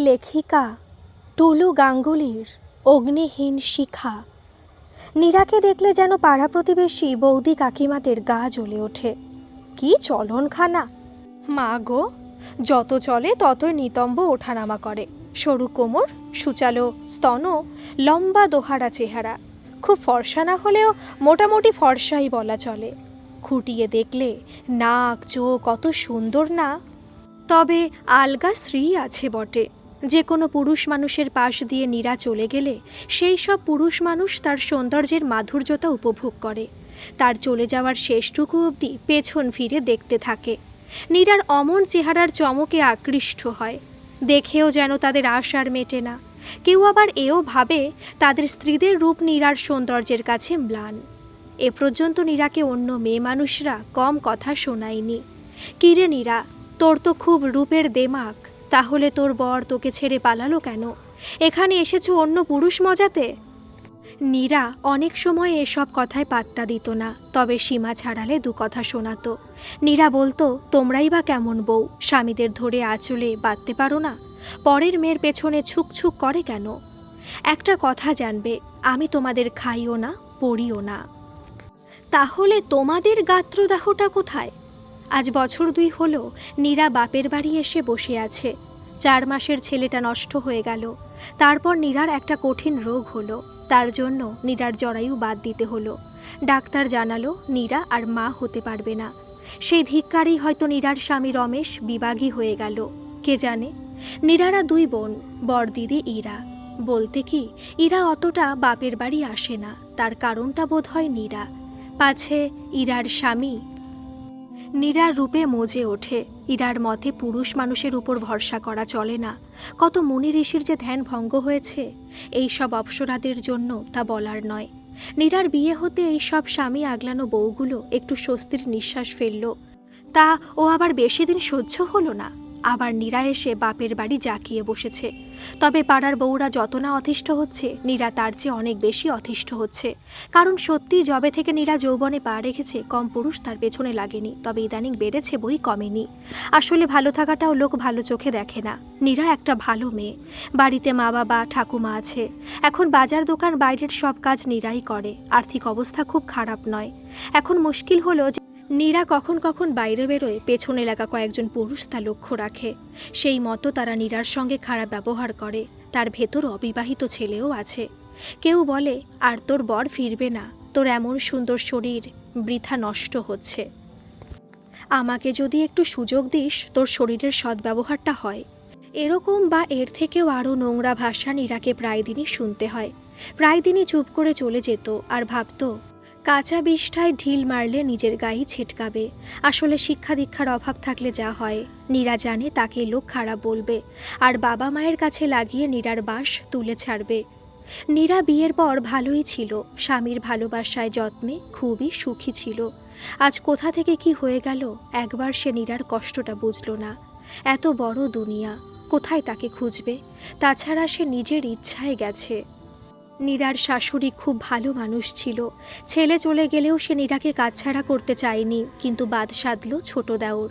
লেখিকা টুলু গাঙ্গুলির অগ্নিহীন শিখা। নীরাকে দেখলে যেন পাড়া প্রতিবেশী বৌদি কাকিমাদের গা জ্বলে ওঠে। কি চলনখানা! মা গো, যত চলে ততই নিতম্ব ওঠানামা করে। সরু কোমর, সুচালো স্তন লম্বা দোহারা চেহারা। খুব ফর্সা না হলেও মোটামুটি ফর্সাই বলা চলে। খুঁটিয়ে দেখলে নাক, চোখ কত সুন্দর না? তবে আলগা শ্রী আছে বটে। যে কোনো পুরুষ মানুষের পাশ দিয়ে নীরা চলে গেলে সেই সব পুরুষ মানুষ তার সৌন্দর্যের মাধুর্যতা উপভোগ করে। তার চলে যাওয়ার শেষটুকু অবধি পেছন ফিরে দেখতে থাকে। নীরার অমন চেহারার চমকে আকৃষ্ট হয়। দেখেও যেন তাদের আশার মেটে না। কেউ আবার এও ভাবে তাদের স্ত্রীদের রূপ নীরার সৌন্দর্যের কাছে ম্লান। এ পর্যন্ত নীরাকে অন্য মেয়ে মানুষরা কম কথা শোনায়নি। কিরে নীরা, তোর তো খুব রূপের দেমাক। তাহলে তোর বর তোকে ছেড়ে পালালো কেন? এখানে এসেছ অন্য পুরুষ মজাতে? নীরা অনেক সময় এসব কথায় পাত্তা দিত না, তবে সীমা ছাড়ালে দু কথা শোনাতো। নীরা বলতো, তোমরাই বা কেমন বউ? স্বামীদের ধরে আঁচলে বাঁধতে পারো না? পরের মেয়ের পেছনে ছুক ছুক করে কেন? একটা কথা জানবে, আমি তোমাদের খাইও না, পড়িও না। তাহলে তোমাদের গাত্রদাহটা কোথায়? আজ বছর দুই হলো, নীরা বাপের বাড়ি এসে বসে আছে। চার মাসের ছেলেটা নষ্ট হয়ে গেল। তারপর নীরার একটা কঠিন রোগ হলো। তার জন্য নীরার জরায়ু বাদ দিতে হলো। ডাক্তার জানালো, নীরা আর মা হতে পারবে না। সেই ধিক্কারই হয়তো নীরার স্বামী রমেশ বিবাগী হয়ে গেল। কে জানে? নীরারা দুই বোন বড়দিদি ইরা। বলতে কি, ইরা অতটা বাপের বাড়ি আসে না। তার কারণটা বোধ হয় নীরা। পাছে ইরার স্বামী। নীরার রূপে মজে ওঠে। ইরার মতে পুরুষ মানুষের উপর ভরসা করা চলে না। কত মুনি ঋষির যে ধ্যান ভঙ্গ হয়েছে, এই সব অপসরাদের জন্য তা বলার নয়। নীরার বিয়ে হতে এই সব স্বামী আগলানো বউগুলো একটু স্বস্তির নিঃশ্বাস ফেলল। তা ও আবার বেশি দিন সহ্য হলো না। আবার নীরা এসে বাপের বাড়ি জাকিয়ে বসেছে। তবে পাড়ার বউরা যত না অতিষ্ঠ হচ্ছে, নীরা তার চেয়ে অনেক বেশি অতিষ্ঠ হচ্ছে। কারণ সত্যি জবে থেকে নীরা যৌবনে পা রেখেছে, কম পুরুষ তার পেছনে লাগেনি, তবে ইদানিং বেড়েছে বই কমেনি। আসলে ভালো থাকাটাও লোক ভালো চোখে দেখে না। নীরা একটা ভালো মেয়ে। বাড়িতে মা বাবা ঠাকুমা আছে। এখন বাজার দোকান বাইরের সব কাজ নীরাই করে। আর্থিক অবস্থা খুব খারাপ নয়। এখন মুশকিল হলো নীরা কখন কখন বাইরে বেরোয়, পেছনে লাগা কয়েকজন পুরুষ তা লক্ষ্য রাখে। সেই মতো তারা নীরার সঙ্গে খারাপ ব্যবহার করে। তার ভেতর অবিবাহিত ছেলেও আছে। কেউ বলে, আর তোর বর ফিরবে না। তোর এমন সুন্দর শরীর, বৃথা নষ্ট হচ্ছে। আমাকে যদি একটু সুযোগ দিস, তোর শরীরের সদ্ব্যবহারটা হয় এরকম বা এর থেকেও আরও নোংরা ভাষা নীরাকে প্রায় দিনই শুনতে হয়। প্রায় দিনই চুপ করে চলে যেত আর ভাবতো কাঁচা বিষ্ঠায় ঢিল মারলে নিজের গায়ে ছিটকাবে। আসলে শিক্ষা দীক্ষার অভাব থাকলে যা হয়। নীরা জানে তাকে লোক খারাপ বলবে, আর বাবা মায়ের কাছে লাগিয়ে নীরার বাস তুলে ছাড়বে। নীরা বিয়ের পর ভালোই ছিল, স্বামীর ভালোবাসায় যত্নে খুবই সুখী ছিল। আজ কোথা থেকে কি হয়ে গেল, একবার সে নীরার কষ্টটা বুঝল না। এত বড় দুনিয়া, কোথায় তাকে খুঁজবে? তাছাড়া সে নিজের ইচ্ছায় গেছে। নীরার শাশুড়ি খুব ভালো মানুষ ছিল। ছেলে চলে গেলেও সে নীরাকে কাছছাড়া করতে চায়নি, কিন্তু বাদ সাধল ছোট দেওর।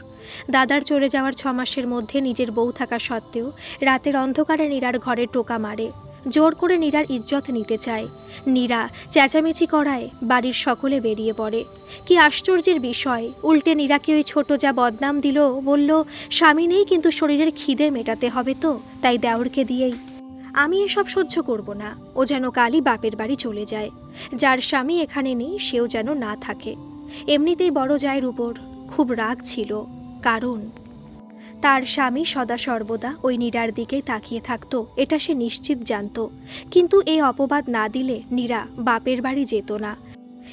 দাদার চলে যাওয়ার ছ মাসের মধ্যে নিজের বউ থাকা সত্ত্বেও রাতের অন্ধকারে নীরার ঘরে টোকা মারে। জোর করে নীরার ইজ্জত নিতে চায়। নীরা চেঁচামেচি করায়, বাড়ির সকলে বেরিয়ে পড়ে। কি আশ্চর্যের বিষয়, উল্টে নীরাকে ওই ছোট যা বদনাম দিল, বলল, স্বামী নেই কিন্তু শরীরের খিদে মেটাতে হবে তো, তাই দেওরকে দিয়েই। আমি এসব সহ্য করব না। ও যেন কালই বাপের বাড়ি চলে যায়। যার স্বামী এখানে নেই, সেও যেন না থাকে। এমনিতেই বড় জায়ের উপর খুব রাগ ছিল। কারণ? তার স্বামী সদা সর্বদা ওই নীরার দিকে তাকিয়ে থাকত, এটা সে নিশ্চিত জানত। কিন্তু এই অপবাদ না দিলে নীরা বাপের বাড়ি যেত না।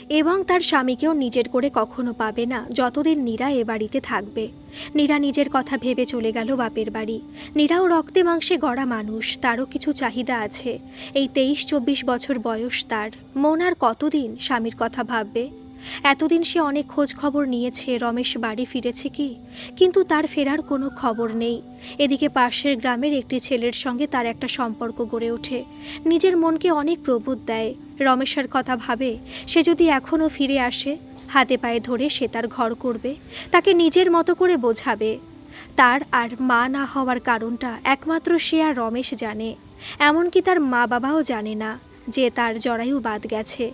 এবং তার স্বামীকেও নিজের করে কখনো পাবে না, যতদিন নীরা এ বাড়িতে থাকবে। নীরা নিজের কথা ভেবে চলে গেল বাপের বাড়ি। নীরাও রক্তে মাংসে গড়া মানুষ, তারও কিছু চাহিদা আছে। এই তেইশ চব্বিশ বছর বয়স তার। মন আর কতদিন স্বামীর কথা ভাববে? এতদিন সে অনেক খোঁজ খবর নিয়েছে, রমেশ বাড়ি ফিরেছে কি? কিন্তু তার ফেরার কোনো খবর নেই। এদিকে পাশের গ্রামের একটি ছেলের সঙ্গে তার একটা সম্পর্ক গড়ে ওঠে। নিজের মনকে অনেক প্রবোধ দেয়। রমেশের কথা ভাবে, সে যদি এখনও ফিরে আসে, হাতে পায়ে ধরে সে তার ঘর করবে, তাকে নিজের মতো করে বোঝাবে। তার আর মা না হওয়ার কারণটা একমাত্র সে আর রমেশ জানে। এমনকি তার মা বাবাও জানে না। যে তার জরায়ু বাদ গেছে।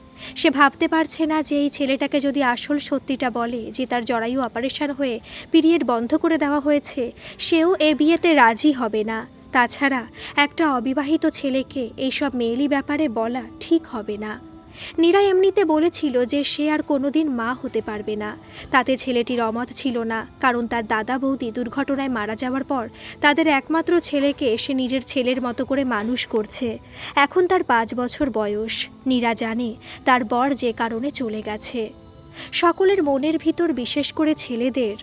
সে ভাবতে পারছে না যে এই ছেলেটাকে যদি আসল সত্যিটা বলে যে তার জরায়ু অপারেশন হয়ে পিরিয়ড বন্ধ করে দেওয়া হয়েছে, সেও এ বিয়েতে রাজি হবে না। তাছাড়া একটা অবিবাহিত ছেলেকে এইসব মেয়েলি ব্যাপারে বলা ঠিক হবে না। নীরা এমনিতে বলেছিল যে সে আর কোনোদিন মা হতে পারবে না। তাতে ছেলেটির অমত ছিল না, কারণ তার দাদা বৌদি দুর্ঘটনায় মারা যাওয়ার পর তাদের একমাত্র ছেলেকে সে নিজের ছেলের মতো করে মানুষ করছে। এখন তার পাঁচ বছর বয়স। নীরা জানে তার বর যে কারণে চলে গেছে। সকলের মনের ভিতর বিশেষ করে ছেলেদের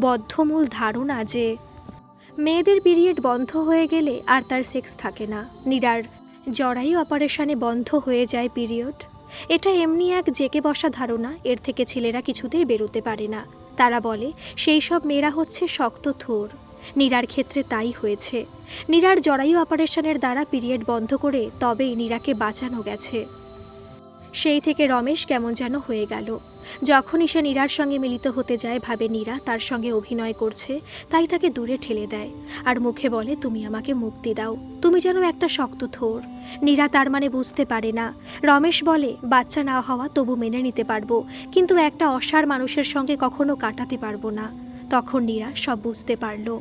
বদ্ধমূল ধারণা যে মেয়েদের পিরিয়ড বন্ধ হয়ে গেলে আর তার সেক্স থাকে না। নীরার জরায়ু অপারেশনে বন্ধ হয়ে যায় পিরিয়ড। এটা এমনি এক জেকে বসা ধারণা, এর থেকে ছেলেরা কিছুতেই বেরোতে পারে না। তারা বলে, সেই সব মেয়েরা হচ্ছে শক্ত থোর। নীরার ক্ষেত্রে তাই হয়েছে। নীরার জরায়ু অপারেশনের দ্বারা পিরিয়ড বন্ধ করে তবেই নীরাকে বাঁচানো গেছে। সেই থেকে রমেশ কেমন যেন হয়ে গেল। যখনই সে নীরার সঙ্গে মিলিত হতে যায়, ভাবে নীরা তার সঙ্গে অভিনয় করছে, তাই তাকে দূরে ঠেলে দেয়। আর মুখে বলে, তুমি আমাকে মুক্তি দাও। তুমি যেন একটা শক্ত থোর। নীরা তার মানে বুঝতে পারে না। রমেশ বলে, বাচ্চা না হওয়া তবু মেনে নিতে পারব, কিন্তু একটা অসার মানুষের সঙ্গে কখনো কাটাতে পারব না। তখন নীরা সব বুঝতে পারল।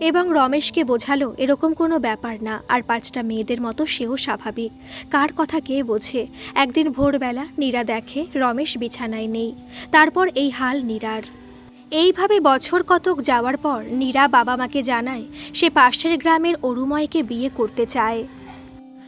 এবং রমেশকে বোঝালো, এরকম কোনো ব্যাপার না, আর পাঁচটা মেয়েদের মতো সেও স্বাভাবিক। কার কথা কে বোঝে? একদিন ভোরবেলা নীরা দেখে রমেশ বিছানায় নেই। তারপর এই হাল নীরার। এইভাবে বছর কতক যাওয়ার পর নীরা বাবা মাকে জানায়, সে পাশের গ্রামের অরুময়কে বিয়ে করতে চায়।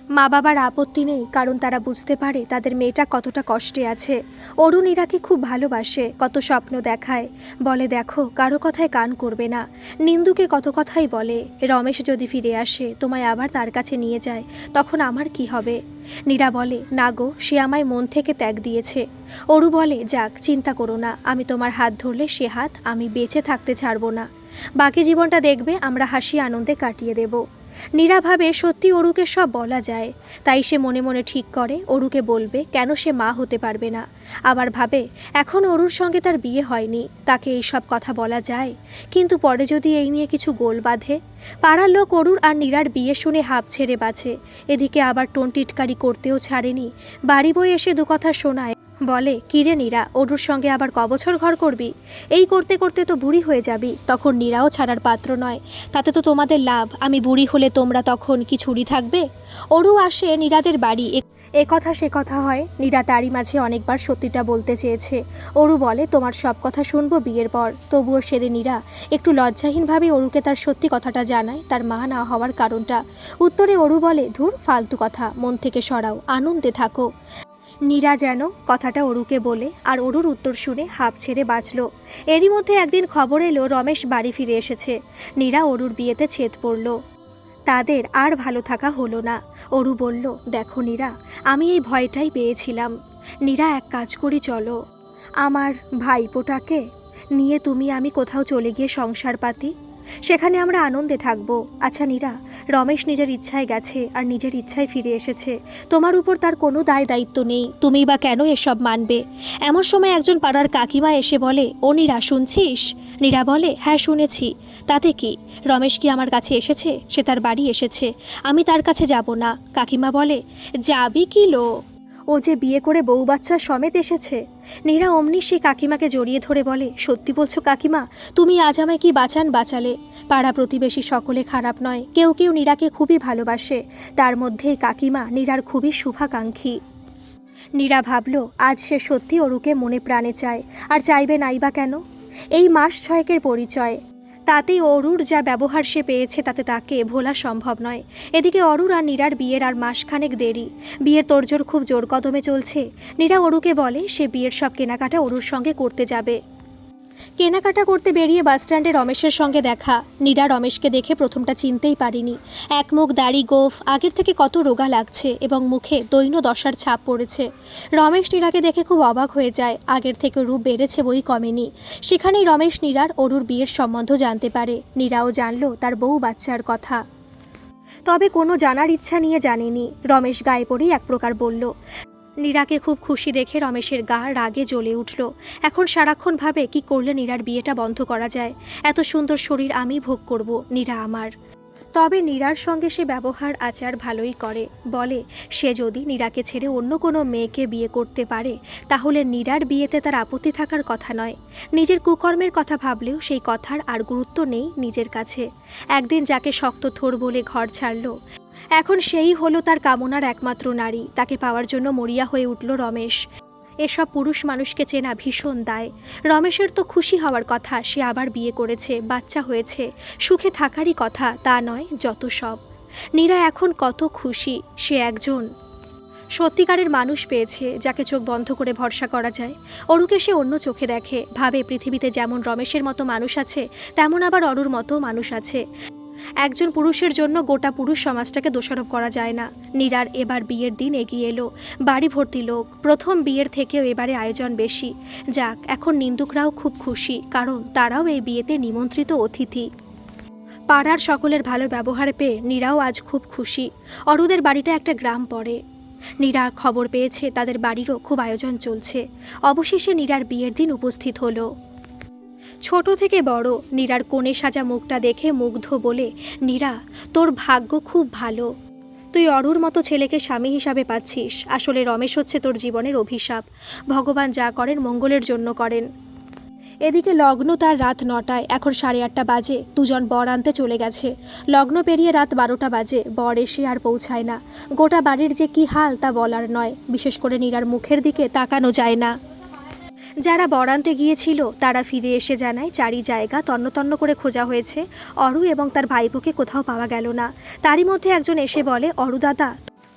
মা বাবার আপত্তি নেই, কারণ তারা বুঝতে পারে তাদের মেয়েটা কতটা কষ্টে আছে। অরুণ ইরাকে খুব ভালোবাসে, কত স্বপ্ন দেখায়। বলে, দেখো, কারও কথায় কান করবে না। নিন্দুকে কত কথাই বলে, রমেশ যদি ফিরে আসে, তোমায় আবার তার কাছে নিয়ে যায়, তখন আমার কি হবে? নীরা বলে, না গো, সে আমায় মন থেকে ত্যাগ দিয়েছে। অরু বলে, যাক, চিন্তা করো না, আমি তোমার হাত ধরলে সে হাত আমি বেঁচে থাকতে ছাড়বো না। বাকি জীবনটা দেখবে, আমরা হাসি আনন্দে কাটিয়ে দেব। নীরা ভাবে সত্যি অরুকে সব বলা যায়। তাই সে মনে মনে ঠিক করে, অরুকে বলবে, কেন সে মা হতে পারবে না? আবার ভাবে, এখন অরুর সঙ্গে তার বিয়ে হয়নি, তাকে এই সব কথা বলা যায়। কিন্তু পরে যদি এই নিয়ে কিছু গোল বাঁধে? পাড়ার লোক অরুর আর নীরার বিয়ে শুনে হাঁপ ছেড়ে বাঁচে। এদিকে আবার টোন টিটকারি করতেও ছাড়েনি। বাড়ি বই এসে দু কথা শোনায়। বলে, কিরে নীরা, অরুর সঙ্গে আবার কবছর ঘর করবি? এই করতে করতে তো বুড়ি হয়ে যাবি। তখন নীরাও ছাড়ার পাত্র নয়। তাতে তো তোমাদের লাভ। আমি বুড়ি হলে তোমরা তখন কি ছুরি থাকবে? অরু আসে নীরাদের বাড়ি। এ- কথা সে কথা হয়। নীরা তারই মাঝে অনেকবার সত্যিটা বলতে চেয়েছে। অরু বলে, তোমার সব কথা শুনব বিয়ের পর। তবুও সেদিন নীরা একটু লজ্জাহীনভাবে অরুকে তার সত্যি কথাটা জানায়, তার মা না হওয়ার কারণটা। উত্তরে অরু বলে, ধুর, ফালতু কথা। মন থেকে সরাও। আনন্দে থাকো। নীরা যেন কথাটা অরুকে বলে আর অরুর উত্তর শুনে হাঁপ ছেড়ে বাঁচল। এরই মধ্যে একদিন খবর এলো, রমেশ বাড়ি ফিরে এসেছে। নীরা অরুর বিয়েতে ছেদ পড়ল। তাদের আর ভালো থাকা হলো না। অরু বলল, দেখো নীরা, আমি এই ভয়টাই পেয়েছিলাম। নীরা, এক কাজ করি, চলো। আমার ভাইপোটাকে নিয়ে তুমি আমি কোথাও চলে গিয়ে সংসার পাতি সেখানে আমরা আনন্দে থাকব। আচ্ছা নীরা, রমেশ নিজের ইচ্ছায় গেছে আর নিজের ইচ্ছায় ফিরে এসেছে। তোমার উপর তার কোনো দায় দায়িত্ব নেই। তুমি বা কেন এসব মানবে? এমন সময় একজন পাড়ার কাকিমা এসে বলে, ও নীরা, শুনছিস? নীরা বলে হ্যাঁ শুনেছি। তাতে কি? রমেশ কি আমার কাছে এসেছে? সে তার বাড়ি এসেছে। আমি তার কাছে যাব না। কাকিমা বলে, যাবি কি লো? ও যে বিয়ে করে বউ বাচ্চা সমেত এসেছে। নীরা অমনি সেই কাকিমাকে জড়িয়ে ধরে বলে, সত্যি বলছো কাকিমা, তুমি আজ আমায় কি বাঁচান বাঁচালে? পাড়া প্রতিবেশী সকলে খারাপ নয়, কেউ কেউ নীরাকে খুবই ভালোবাসে। তার মধ্যে কাকিমা নীরার খুবই শুভাকাঙ্ক্ষী। নীরা ভাবল, আজ সে সত্যি অরুকে মনে প্রাণে চায়, আর চাইবে নাইবা কেন? এই মাস ছয়েকের পরিচয়। তাতেই অরুর যা ব্যবহার সে পেয়েছে, তাতে তাকে ভোলা সম্ভব নয়। এদিকে অরুর আর নীরার বিয়ের আর মাসখানেক দেরি। বিয়ের তোরজোর খুব জোর কদমে চলছে। নীরা অরুকে বলে, সে বিয়ের সব কেনাকাটা অরুর সঙ্গে করতে যাবে। কেনাকাটা করতে বেরিয়ে বাসস্ট্যান্ডে রমেশের সঙ্গে দেখা। নীরা রমেশকে দেখে প্রথমটা চিনতেই পারিনি। এক মুখ দাড়ি গোফ, আগের থেকে কত রোগা লাগছে এবং মুখে দৈন্য দশার ছাপ পড়েছে। রমেশ নীরাকে দেখে খুব অবাক হয়ে যায়, আগের থেকে রূপ বেড়েছে বই কমেনি। সেখানেই রমেশ নীরার অরুর বিয়ের সম্বন্ধ জানতে পারে। নীরাও জানলো তার বউ বাচ্চার কথা। তবে কোনো জানার ইচ্ছা নিয়ে জানেনি। রমেশ গায়ে পড়েই এক প্রকার বলল নীরাকে খুব খুশি দেখে রমেশের গা রাগে জ্বলে উঠল। এখন সারাক্ষণ ভাবে কি করলে নীরার বিয়েটা বন্ধ করা যায়? এত সুন্দর শরীর আমি ভোগ করব, নীরা আমার। তবে নীরার সঙ্গে সে ব্যবহার আচার ভালোই করে। বলে, সে যদি নীরাকে ছেড়ে অন্য কোনো মেয়েকে বিয়ে করতে পারে, তাহলে নীরার বিয়েতে তার আপত্তি থাকার কথা নয়। নিজের কুকর্মের কথা ভাবলেও সেই কথার আর গুরুত্ব নেই নিজের কাছে। একদিন যাকে শক্ত থোর বলে ঘর ছাড়ল এখন সেই হলো তার কামনার একমাত্র নারী। তাকে পাওয়ার জন্য মরিয়া হয়ে উঠল রমেশ। এসব পুরুষ মানুষকে চেনা ভীষণ দায়। রমেশের তো খুশি হওয়ার কথা, সে আবার বিয়ে করেছে, বাচ্চা হয়েছে, সুখে থাকারই কথা, তা নয়, যত সব। নীরা এখন কত খুশি, সে একজন। সত্যিকারের মানুষ পেয়েছে, যাকে চোখ বন্ধ করে ভরসা করা যায়। অরুকে সে অন্য চোখে দেখে, ভাবে পৃথিবীতে যেমন রমেশের মতো মানুষ আছে, তেমন আবার অরুর মতো মানুষ আছে। একজন পুরুষের জন্য গোটা পুরুষ সমাজটাকে দোষারোপ করা যায় না। নীরার এবার বিয়ের দিন এগিয়ে এলো। বাড়ি ভর্তি লোক। প্রথম বিয়ের থেকেও এবারে আয়োজন বেশি। যাক, এখন নিন্দুকরাও খুব খুশি, কারণ তারাও এই বিয়েতে নিমন্ত্রিত অতিথি। পাড়ার সকলের ভালো ব্যবহার পেয়ে নীরাও আজ খুব খুশি। অরুদের বাড়িটা একটা গ্রাম পড়ে। নীরা খবর পেয়েছে, তাদের বাড়িরও খুব আয়োজন চলছে। অবশেষে নীরার বিয়ের দিন উপস্থিত হলো। ছোট থেকে বড়। নীরার কোণে সাজা মুখটা দেখে মুগ্ধ বলে, নীরা, তোর ভাগ্য খুব ভালো। তুই অরুর মতো ছেলেকে স্বামী হিসাবে পাচ্ছিস। আসলে রমেশ হচ্ছে তোর জীবনের অভিশাপ। ভগবান যা করেন মঙ্গলের জন্য করেন। এদিকে লগ্ন তার রাত নটায়। এখন সাড়ে আটটা বাজে। দুজন বর আনতে চলে গেছে। লগ্ন পেরিয়ে রাত বারোটা বাজে। বর এসে আর পৌঁছায় না। গোটা বাড়ির যে কি হাল তা বলার নয়। বিশেষ করে নীরার মুখের দিকে তাকানো যায় না। যারা বরান্তে গিয়েছিল, তারা ফিরে এসে জানায় চারি জায়গা তন্নতন্ন করে খোঁজা হয়েছে। অরু এবং তার ভাইপোকে কোথাও পাওয়া গেল না। তারই মধ্যে একজন এসে বলে, অরু দাদা,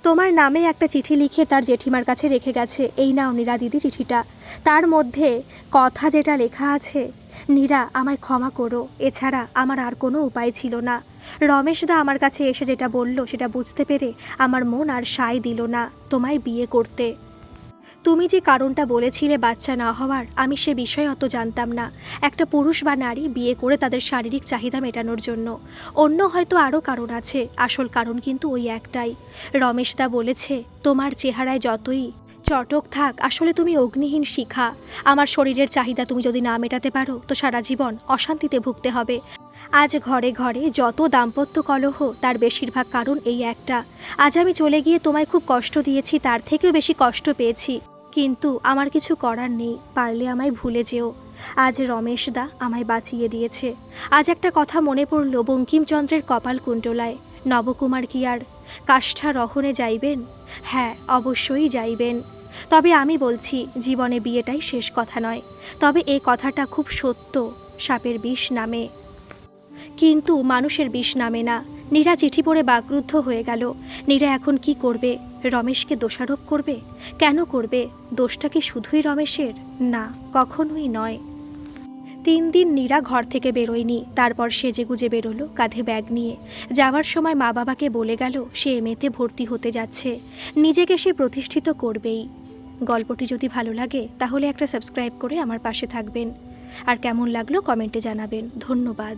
তোমার নামে একটা চিঠি লিখে তার জেঠিমার কাছে রেখে গেছে। এই নাও নীরা দিদি চিঠিটা। তার মধ্যে কথা যেটা লেখা আছে, নীরা, আমায় ক্ষমা করো। এছাড়া আমার আর কোনো উপায় ছিল না। রমেশদা আমার কাছে এসে যেটা বলল, সেটা বুঝতে পেরে আমার মন আর সায় দিল না তোমায় বিয়ে করতে। তুমি যে কারণটা বলেছিলে বাচ্চা না হওয়ার, আমি সে বিষয়ে অত জানতাম না। একটা পুরুষ বা নারী বিয়ে করে তাদের শারীরিক চাহিদা মেটানোর জন্য। অন্য হয়তো আরও কারণ আছে, আসল কারণ কিন্তু ওই একটাই। রমেশদা বলেছে, তোমার চেহারায় যতই চটক থাক, আসলে তুমি অগ্নিহীন শিখা। আমার শরীরের চাহিদা তুমি যদি না মেটাতে পারো, তো সারা জীবন অশান্তিতে ভুগতে হবে। আজ ঘরে ঘরে যত দাম্পত্য কলহ, তার বেশিরভাগ কারণ এই একটা। আজ আমি চলে গিয়ে তোমায় খুব কষ্ট দিয়েছি, তার থেকেও বেশি কষ্ট পেয়েছি। কিন্তু আমার কিছু করার নেই, পারলে আমায় ভুলে যেও। আজ রমেশ দা আমায় বাঁচিয়ে দিয়েছে। আজ একটা কথা মনে পড়ল বঙ্কিমচন্দ্রের কপাল কুণ্ডলায়। নবকুমার কি আর কাষ্ঠা রহনে যাইবেন? হ্যাঁ অবশ্যই যাইবেন। তবে আমি বলছি, জীবনে বিয়েটাই শেষ কথা নয়। তবে এই কথাটা খুব সত্য, সাপের বিষ নামে। কিন্তু মানুষের বিষ নামে না। নীরা চিঠি পড়ে বাকরুদ্ধ হয়ে গেল। নীরা এখন কি করবে? রমেশকে দোষারোপ করবে? কেন করবে? দোষটা কি শুধুই রমেশের? না, কখনোই নয়। তিন দিন নীরা ঘর থেকে বেরোয়নি। তারপর সেজে গুজে বেরোলো, কাঁধে ব্যাগ নিয়ে। যাওয়ার সময় মা বাবাকে বলে গেল, সে এমএতে ভর্তি হতে যাচ্ছে। নিজেকে সে প্রতিষ্ঠিত করবেই। গল্পটি যদি ভালো লাগে, তাহলে একটা সাবস্ক্রাইব করে আমার পাশে থাকবেন। আর কেমন লাগল কমেন্টে জানাবেন। ধন্যবাদ।